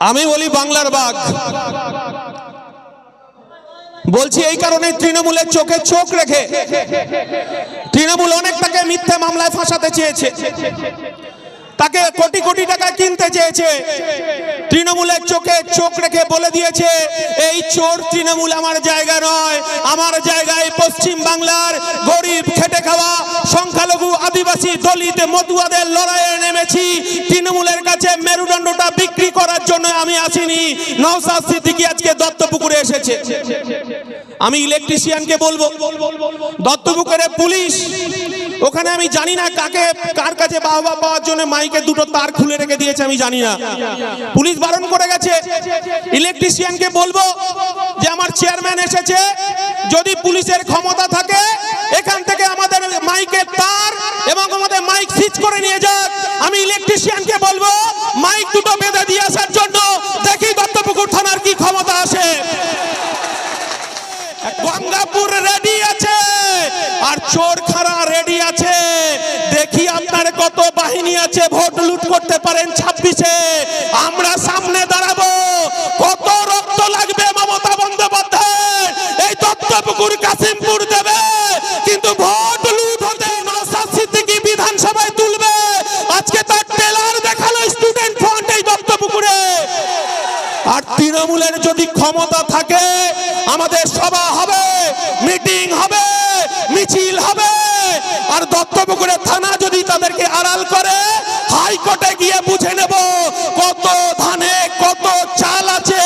আমি বলি বাংলার বাঘ। বলছি এই কারণে তৃণমূলের চোখে চোখ রেখে তৃণমূল অনেকটাকে মিথ্যে মামলায় ফাঁসাতে চেয়েছে। তাকে কোটি কোটি টাকা কিনতে চেয়েছে। তৃণমূলের চোখে চোখ রেখে বলে দিয়েছে, এই চোর তৃণমূল আমার জায়গা নয়। আমার জায়গায় পশ্চিম বাংলার গরিব খেটে খাওয়া সংখ্যালঘু আদিবাসী দলিত মতুয়াদের লড়াইয়ে নেমেছি। তৃণমূলের আসিনি নওসাদ সিদ্দিকী আজকে দত্তপুকুরে এসেছে। আমি ইলেকট্রিশিয়ানকে বলব, দত্তপুকুরে পুলিশ। ওখানে আমি জানি না কাকে, কার কাছে বাহবা পাওয়ার জন্য মাইকে দুটো তার খুলে রেখে দিয়েছে, আমি জানি না। পুলিশ বারণ করে গেছে। ইলেকট্রিশিয়ানকে বলব যে, আমার চেয়ারম্যান এসেছে। যদি পুলিশের ক্ষমতা থাকে কি ক্ষমতা আছে গঙ্গাপুর রেডি আছে, আর চোর খারা রেডি আছে। দেখি আপনার কত বাহিনী আছে, ভোট লুট করতে পারেন যদি ক্ষমতা থাকে, আমাদের সভা হবে, মিটিং হবে, মিছিল হবে। আর দত্তপুকুরে থানা যদি তাদেরকে আড়াল করে, হাইকোর্টে গিয়ে বুঝে নেব কত ধানে কত চাল আছে।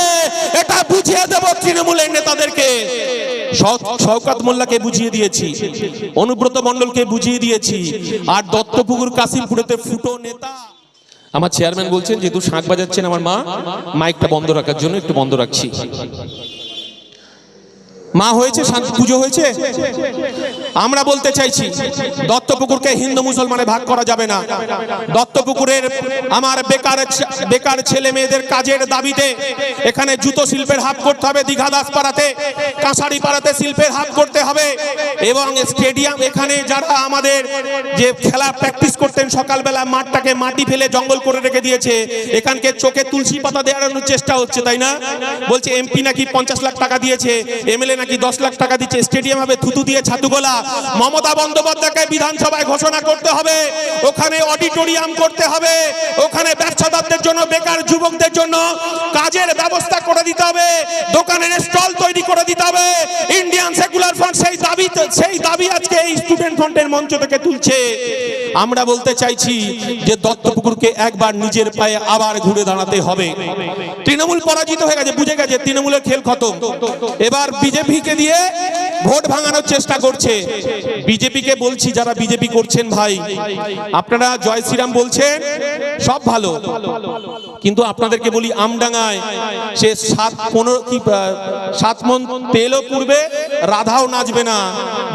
এটা বুঝিয়ে দেব তৃণমূলের নেতাদেরকে। শও- শওকাত মোল্লাকে বুঝিয়ে দিয়েছি, অনুব্রত মণ্ডলকে বুঝিয়ে দিয়েছি। আর দত্তপুকুর কাশিমপুরেতে ফুটো নেতা। আমার চেয়ারম্যান বলছেন যেহেতু শাঁখ বাজাচ্ছেন আমার মা মাইকটা বন্ধ রাখার জন্য একটু বন্ধ রাখছি। মা হয়েছে পুজো হয়েছে? আমরা বলতে চাইছি, দত্তপুকুরকে হিন্দু মুসলমানে ভাগ করা যাবে না। দত্তপুকুরের আমার বেকার বেকার ছেলে মেয়েদের কাজের দাবিতে এখানে জুতো শিল্পের হাত করতে হবে, দীঘা দাস পাড়াতে কাঁসারি পাড়াতে শিল্পের হাত করতে হবে এবং স্টেডিয়াম এখানে যারা আমাদের যে খেলা প্র্যাকটিস করতেন সকালবেলা, মাঠটাকে মাটি ফেলে জঙ্গল করে রেখে দিয়েছে, এখানকে চোখে তুলসী পাতা দেওয়ানোর চেষ্টা হচ্ছে, তাই না? বলছে, এমপি নাকি পঞ্চাশ লাখ টাকা দিয়েছে, এমএলএ নাকি দশ লাখ টাকা দিচ্ছে, স্টেডিয়াম হবে থুতু দিয়ে ছাতুগোলা মমতা বন্দ্যোপাধ্যায়কে বিধানসভায় ঘোষণা করতে হবে, ওখানে অডিটোরিয়াম করতে হবে, ওখানে ব্যবসাদারদের জন্য, বেকার যুবকদের জন্য কাজের ব্যবস্থা করে দিতে হবে, দোকানের স্টল তৈরি করে দিতে হবে। ফ্রন্ট সেই দাবি সেই দাবি আজকে এই স্টুডেন্ট ফ্রন্টের মঞ্চ থেকে তুলছে। আমরা বলতে চাইছি যে দত্তপুকুরকে একবার নিজের পায়ে আবার ঘুরে দাঁড়াতে হবে। তৃণমূল পরাজিত হয়ে গেছে, বুঝে গেছে, তৃণমূলের খেল খতম। এবার বিজেপিকে দিয়ে ভোট ভাঙানোর চেষ্টা করছে। বিজেপিকে বলছি, যারা বিজেপি করছেন ভাই, আপনারা জয় শ্রীরাম বলছেন, সব ভালো। কিন্তু আপনাদেরকে বলি আমডাঙ্গায় সে সাত পনেরো কি সাত মন তেলও পুড়বে রাধাও নাচবে না।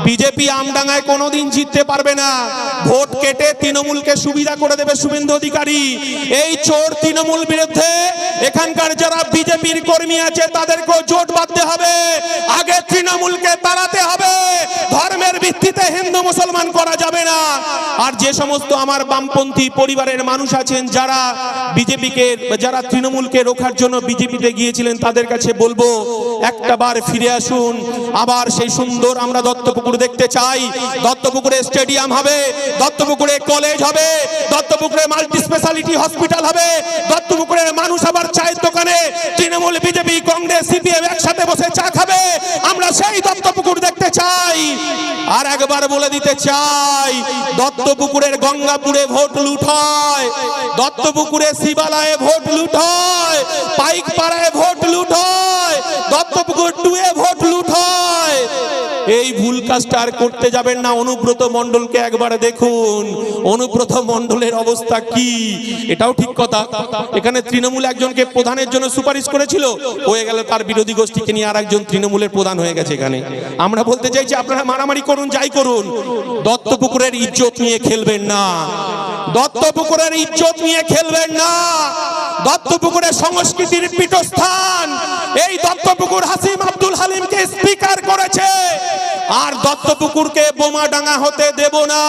বিজেপি আমডাঙ্গায় কোনোদিন জিততে পারবে না। ভোট কেটে তৃণমূলকে সুবিধা করে দেবে শুভেন্দু অধিকারী। এই চোর তৃণমূল বিরুদ্ধে এখানকার যারা বিজেপির কর্মী আছে, তাদেরকেও জোট বাঁধতে হবে। আগে তৃণমূলকে তাড়াতে হবে। ধর্মের ভিত্তিতে হিন্দু মুসলমান করা যাবে না। আর যে সমস্ত আমার বামপন্থী পরিবারের মানুষ আছেন, যারা বিজেপিকে, যারা তৃণমূলকে রোখার জন্য বিজেপিতে গিয়েছিলেন, তাদের কাছে বলব একটা বার ফিরে আসুন। আবার সেই সুন্দর আমরা দত্তপুকুর দেখতে চাই। দত্তপুকুরে স্টেডিয়াম হবে, দত্তপুকুরে কলেজ হবে, দত্তপুকুরে মাল্টি স্পেশালিটি হসপিটাল হবে, দত্তপুকুরের মানুষ আবার চায়ের দোকানে, তৃণমূল, বিজেপি, কংগ্রেস, সিপিএম একসাথে বসে চা খাবে। আমরা সেই দত্তপুকুর দেখতে চাই। আর একবার বলে দিতে চাই, দত্তপুকুরের গঙ্গাপুরে ভোট লুট হয়, দত্তপুকুরে শিবালয়ে ভোট লুট হয় পাইক পাড়ায় ভোট লুট হয় দত্তপুকুর টুয়ে ভোট লুট হয়। এই ভুল কাজটা আর করতে যাবেন না। অনুব্রত মণ্ডলকে একবার দেখুন। অনুব্রত মণ্ডলের অবস্থা কি? এটাও ঠিক কথা। এখানে তৃণমূল একজনকে প্রধানের জন্য সুপারিশ করেছিল। হয়ে গেল তার বিরোধী গোষ্ঠীকে নিয়ে আর একজন তৃণমূলের প্রধান হয়ে গেছে এখানে। আমরা বলতে চাইছি, আপনারা মারামারি করুন, যাই করুন। দত্তপুকুরের ইজ্জত নিয়ে খেলবেন না। দত্তপুকুরের ইজ্জত নিয়ে খেলবেন না। দত্তপুকুরের সংস্কৃতির পীঠস্থান। এই দত্তপুকুর হাসিম আব্দুল হালিমকে স্পিকার করেছে। আর দত্তপুকুরকে বোমা ডাঙ্গা হতে দেব না।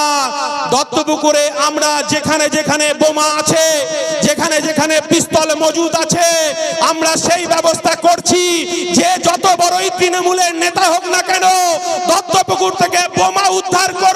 দত্তপুকুরে আমরা যেখানে যেখানে বোমা আছে, যেখানে যেখানে পিস্তল মজুদ আছে, আমরা সেই ব্যবস্থা করছি। যে যত বড়ই তৃণমূলের নেতা হোক না কেন, দত্তপুকুর থেকে বোমা উদ্ধার করবই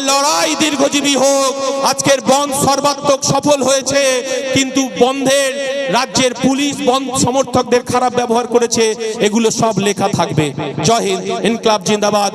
লড়াই দীর্ঘজীবী হোক, আজকের বন্ধ সর্বাত্মক সফল হয়েছে, কিন্তু বন্ধের, রাজ্যের পুলিশ বন্ধ সমর্থকদের খারাপ ব্যবহার করেছে, এগুলো সব লেখা থাকবে। জয় হিন্দ, ইনকলাব জিন্দাবাদ।